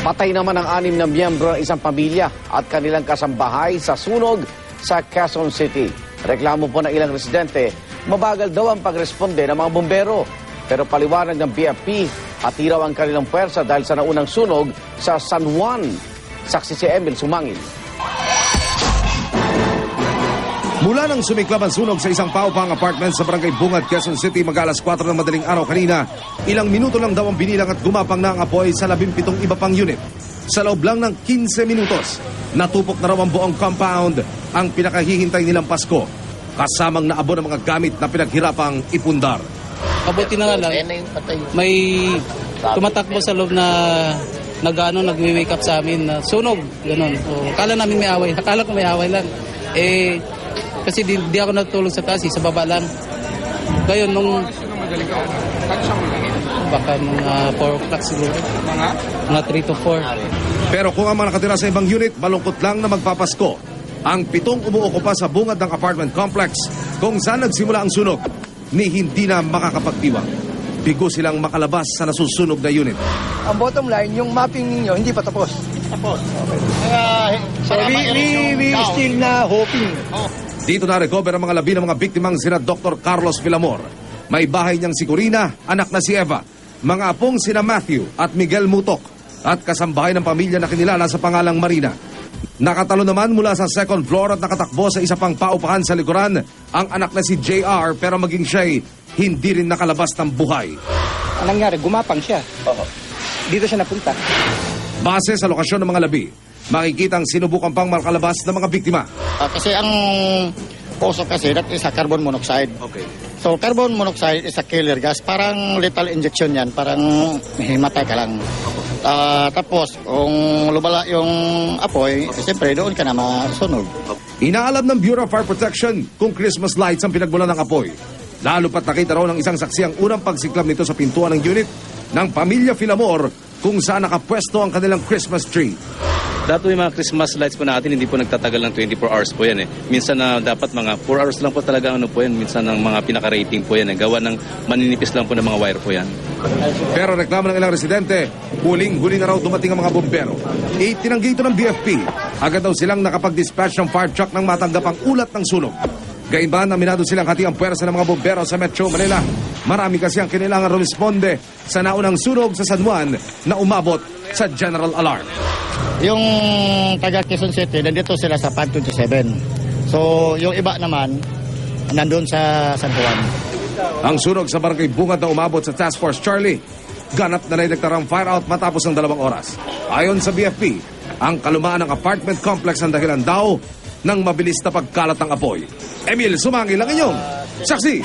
Patay naman ang anim na miyembro ng isang pamilya at kanilang kasambahay sa sunog sa Quezon City. Reklamo po ng ilang residente, mabagal daw ang pagresponde ng mga bombero. Pero paliwanag ng BFP, atiraw ang kanilang puwersa dahil sa naunang sunog sa San Juan. Saksi si Emil Sumangil. Mula nang sumiklab ang sunog sa isang paupang apartment sa barangay Bungad, Quezon City mag-alas 4 ng madaling araw kanina, ilang minuto lang daw ang binilang at gumapang na ang apoy sa 17 iba pang unit. Sa loob lang ng 15 minutos, natupok na raw ang buong compound ang pinakahihintay nilang Pasko. Kasamang naabo ng mga gamit na pinaghirapang ipundar. Mabuti na nga lang, may tumatakbo sa loob na nagano nagwi-wake up sa amin na sunog, ganun. So, akala namin may away. Akala ko may away lang. Eh, kasi di, di ako natulog sa taas, eh, sa baba lang. Ngayon, nung... Baka mga 4 o'clock siguro. Mga? Mga 3 to 4. Pero kung ang mga nakatira sa ibang unit, malungkot lang na magpapasko. Ang pitong umuukupa sa bungad ng apartment complex kung saan nagsimula ang sunog ni hindi na makakapagtiwang. Bigo silang makalabas sa nasusunog na unit. ang bottom line, yung mapping ninyo hindi pa tapos. Tapos. Kaya, So we, we, we still na hoping. Dito na recover ang mga labi ng mga biktimang sina Dr. Carlos Villamor. May bahay niyang si Corina, anak na si Eva, mga apong sina Matthew at Miguel Mutok at kasambahay ng pamilya na kinilala sa pangalang Marina. Nakatalo naman mula sa second floor at nakatakbo sa isa pang paupahan sa likuran ang anak na si JR pero maging siya'y hindi rin nakalabas ng buhay. Ang nangyari, gumapang siya. Dito siya napunta. Base sa lokasyon ng mga labi, makikita ang sinubukan pang makalabas ng mga biktima. Ah, kasi ang poso kasi, that is a carbon monoxide. Okay. So, carbon monoxide is a killer gas. Parang lethal injection yan. Parang himatay ka lang. Ah, tapos, kung lumala yung apoy, eh, siyempre doon ka na masunog. Inaalam ng Bureau of Fire Protection kung Christmas lights ang pinagmulan ng apoy. Lalo pat nakita raw ng isang saksi ang unang pagsiklab nito sa pintuan ng unit ng pamilya Filamor kung saan nakapwesto ang kanilang Christmas tree. Dato yung mga Christmas lights po natin, hindi po nagtatagal ng 24 hours po yan eh. Minsan na dapat mga 4 hours lang po talaga ano po yan. Minsan ng mga pinaka-rating po yan eh. Gawa ng maninipis lang po ng mga wire po yan. Pero reklamo ng ilang residente, huling-huli na raw dumating ang mga bombero. Itinanggi ito ng BFP. Agad daw silang nakapag-dispatch ng fire truck nang matanggap ang ulat ng sunog. Gayunman, aminado silang hati ang puwersa ng mga bombero sa Metro Manila. Marami kasi ang kailangan responde sa naunang sunog sa San Juan na umabot sa general alarm. Yung taga Quezon City, nandito sila sa 527. So, yung iba naman, nandun sa San Juan. Ang sunog sa barangay Bungad na umabot sa Task Force Charlie. Ganap na naidektarang fire out matapos ng dalawang oras. Ayon sa BFP, ang kalumaan ng apartment complex ang dahilan daw ng mabilis na pagkalat ng apoy. Emil Sumangil ang inyong saksi.